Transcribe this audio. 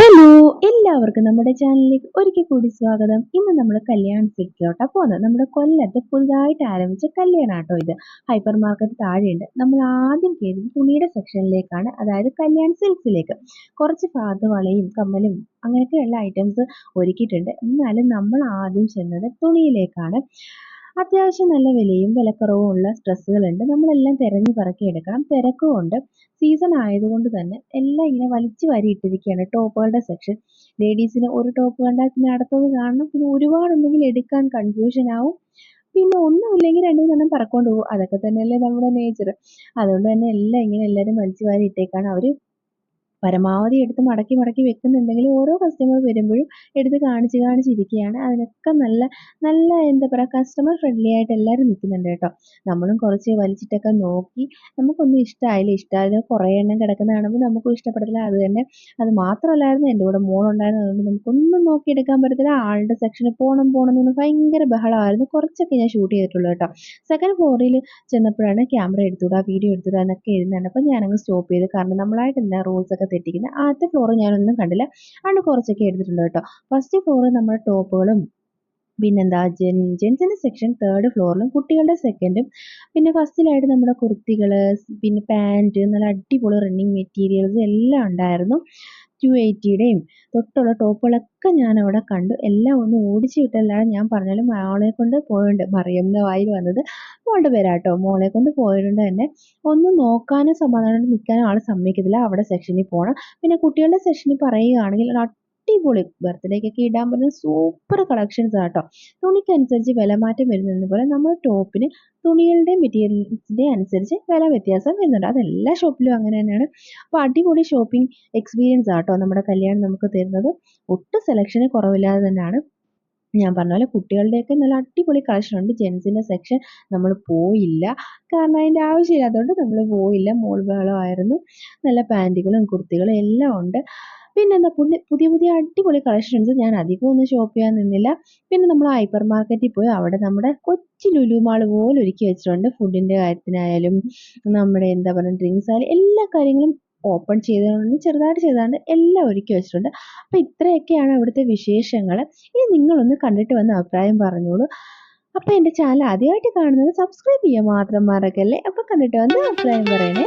Hello എല്ലാവർക്കും നമ്മുടെ ചാനലിലേക്ക് ഒരിക്കൽ കൂടി സ്വാഗതം. ഇന്ന് നമ്മൾ കല്യാൺ സിൽക്കിലോട്ടാ പോകുന്നത്. നമ്മുടെ കൊല്ലത്ത് പുതുതായിട്ട് ആരംഭിച്ച കല്യാണാട്ടോ ഇത്. ഹൈപ്പർ മാർക്കറ്റ് താഴെയുണ്ട്. നമ്മൾ ആദ്യം കയറി തുണിയുടെ സെക്ഷനിലേക്കാണ് അതായത് കല്യാൺ സിൽക്സിലേക്ക്. കുറച്ച് പാദവളയും കമ്മലും അങ്ങനെയൊക്കെയുള്ള ഐറ്റംസ് ഒരുക്കിയിട്ടുണ്ട്. എന്നാലും നമ്മൾ ആദ്യം ചെന്നത് തുണിയിലേക്കാണ്. അത്യാവശ്യം നല്ല വിലയും വിലക്കുറവും ഉള്ള ഡ്രസ്സുകളുണ്ട് നമ്മളെല്ലാം തിരഞ്ഞു പറക്കി എടുക്കണം. തിരക്കും ഉണ്ട്. സീസൺ ആയതുകൊണ്ട് തന്നെ എല്ലാം ഇങ്ങനെ വലിച്ചു വാരി ഇട്ടിരിക്കുകയാണ് ടോപ്പുകളുടെ സെക്ഷൻ ലേഡീസിന് ഒരു ടോപ്പ് കണ്ടാൽ പിന്നെ അടുത്തത് കാണണം. പിന്നെ ഒരുപാടുണ്ടെങ്കിൽ എടുക്കാൻ കൺഫ്യൂഷൻ ആവും. പിന്നെ ഒന്നുമില്ലെങ്കിൽ രണ്ടു മൂന്നെണ്ണം പറക്കൊണ്ട് പോകും. അതൊക്കെ തന്നെയല്ലേ നമ്മുടെ നേച്ചർ അതുകൊണ്ട് തന്നെ എല്ലാം ഇങ്ങനെ എല്ലാവരും വലിച്ചു വാരി ഇട്ടേക്കാണ്. അവർ പരമാവധി എടുത്ത് മടക്കി മടക്കി വെക്കുന്നുണ്ടെങ്കിലും ഓരോ കസ്റ്റമർ വരുമ്പോഴും എടുത്ത് കാണിച്ച് കാണിച്ചിരിക്കുകയാണ് അതിനൊക്കെ നല്ല നല്ല എന്താ പറയുക കസ്റ്റമർ ഫ്രണ്ട്ലി ആയിട്ട് എല്ലാവരും നിൽക്കുന്നുണ്ട് കേട്ടോ. നമ്മളും കുറച്ച് വലിച്ചിട്ടൊക്കെ നോക്കി നമുക്കൊന്നും ഇഷ്ടമായില്ല ഇഷ്ടമായത് കുറേ എണ്ണം കിടക്കുന്ന കാണുമ്പോൾ നമുക്കും ഇഷ്ടപ്പെടത്തില്ല. അത് തന്നെ അത് മാത്രമല്ലായിരുന്നു എന്റെ കൂടെ മോളുണ്ടായിരുന്നു അതുകൊണ്ട് നമുക്കൊന്നും നോക്കിയെടുക്കാൻ പറ്റത്തില്ല. ആളുടെ സെക്ഷനിൽ പോകണം പോകണം എന്ന് ഭയങ്കര ബഹളമായിരുന്നു. കുറച്ചൊക്കെ ഞാൻ ഷൂട്ട് ചെയ്തിട്ടുള്ളൂ കേട്ടോ. സെക്കൻഡ് ഫ്ലോറിൽ ചെന്നപ്പോഴാണ് ക്യാമറ എടുത്തുവിടുക വീഡിയോ എടുത്തുവിടുക എന്നൊക്കെ എഴുതുന്നുണ്ട്. അപ്പോൾ ഞാനങ്ങ് സ്റ്റോപ്പ് ചെയ്ത്. കാരണം നമ്മളായിട്ട് എന്താ റൂൾസ് ഒക്കെ തെറ്റിക്കുന്നത് ആദ്യത്തെ ഫ്ലോർ ഞാനൊന്നും കണ്ടില്ല. അതുകൊണ്ട് കുറച്ചൊക്കെ എടുത്തിട്ടുണ്ട് കേട്ടോ. ഫസ്റ്റ് ഫ്ലോർ നമ്മുടെ ടോപ്പുകളും പിന്നെന്താ ജെൻ ജെൻസിന്റെ സെക്ഷൻ തേർഡ് ഫ്ലോറിലും കുട്ടികളുടെ സെക്കൻഡും പിന്നെ ഫസ്റ്റിലായിട്ട് നമ്മുടെ കുർത്തികൾ പിന്നെ പാന്റ് നല്ല അടിപൊളി റണ്ണിങ് മെറ്റീരിയൽസ് എല്ലാം ഉണ്ടായിരുന്നു. ടു എയ്റ്റിയുടെയും തൊട്ടുള്ള ടോപ്പുകളൊക്കെ ഞാൻ അവിടെ കണ്ടു. എല്ലാം ഒന്ന് ഓടിച്ചു വിട്ടല്ലാതെ ഞാൻ പറഞ്ഞാലും മോളെ കൊണ്ട് പോയിട്ടുണ്ട്. മറിയം വായിൽ വന്നത് മോളുടെ പേരാട്ടോ. മോളെ കൊണ്ട് പോയിട്ടുണ്ട് തന്നെ ഒന്ന് നോക്കാനും സമാധാനം നിൽക്കാനും ആൾ സമ്മതിക്കത്തില്ല. അവിടെ സെക്ഷനിൽ പോകണം പിന്നെ കുട്ടികളുടെ സെക്ഷനിൽ പറയുകയാണെങ്കിൽ അടിപൊളി ബർത്ത്ഡേക്കൊക്കെ ഇടാൻ പറ്റുന്ന സൂപ്പർ കളക്ഷൻസ് ആട്ടോ. തുണിക്കനുസരിച്ച് വില മാറ്റം വരുന്നതെന്ന് പോലെ നമ്മൾ ടോപ്പിന് തുണികളുടെ മെറ്റീരിയൽസിന്റെ അനുസരിച്ച് വില വ്യത്യാസം വരുന്നുണ്ട്. അതെല്ലാ ഷോപ്പിലും അങ്ങനെ തന്നെയാണ്. അപ്പോൾ അടിപൊളി ഷോപ്പിംഗ് എക്സ്പീരിയൻസ് ആട്ടോ നമ്മുടെ കല്യാണം നമുക്ക് തരുന്നത്. ഒട്ടും സെലക്ഷന് കുറവില്ലാതെ തന്നെയാണ്. ഞാൻ പറഞ്ഞ പോലെ കുട്ടികളുടെയൊക്കെ നല്ല അടിപൊളി കളക്ഷൻ ഉണ്ട്. ജെൻസിന്റെ സെക്ഷൻ നമ്മൾ പോയില്ല. കാരണം അതിന്റെ ആവശ്യമില്ലാത്തതുകൊണ്ട് നമ്മൾ പോയില്ല. മോൾ ബഹളമായിരുന്നു. നല്ല പാന്റുകളും കുർത്തികളും എല്ലാം ഉണ്ട്. പിന്നെന്താ പുതിയ പുതിയ പുതിയ അടിപൊളി കളക്ഷൻസ് ഞാൻ അധികം ഒന്നും ഷോപ്പ് ചെയ്യാൻ നിന്നില്ല. പിന്നെ നമ്മൾ ഹൈപ്പർ മാർക്കറ്റിൽ പോയി അവിടെ നമ്മുടെ കൊച്ചു ലുലു മാൾ പോലെ ഒരുക്കി വെച്ചിട്ടുണ്ട്. ഫുഡിന്റെ കാര്യത്തിനായാലും നമ്മുടെ എന്താ പറയുക ഡ്രിങ്ക്സ് ആയാലും എല്ലാ കാര്യങ്ങളും ഓപ്പൺ ചെയ്തുകൊണ്ട് ചെറുതായിട്ട് ചെയ്താണ്ട് എല്ലാം ഒരുക്കി വെച്ചിട്ടുണ്ട്. അപ്പോൾ ഇത്രയൊക്കെയാണ് അവിടുത്തെ വിശേഷങ്ങൾ. ഇനി നിങ്ങളൊന്ന് കണ്ടിട്ട് വന്ന് അഭിപ്രായം പറഞ്ഞോളൂ. അപ്പോൾ എന്റെ ചാനൽ ആദ്യമായിട്ട് കാണുന്നത് സബ്സ്ക്രൈബ് ചെയ്യാൻ മാത്രം മറക്കല്ലേ? അപ്പോൾ കണ്ടിട്ട് വന്ന് അഭിപ്രായം പറയണേ.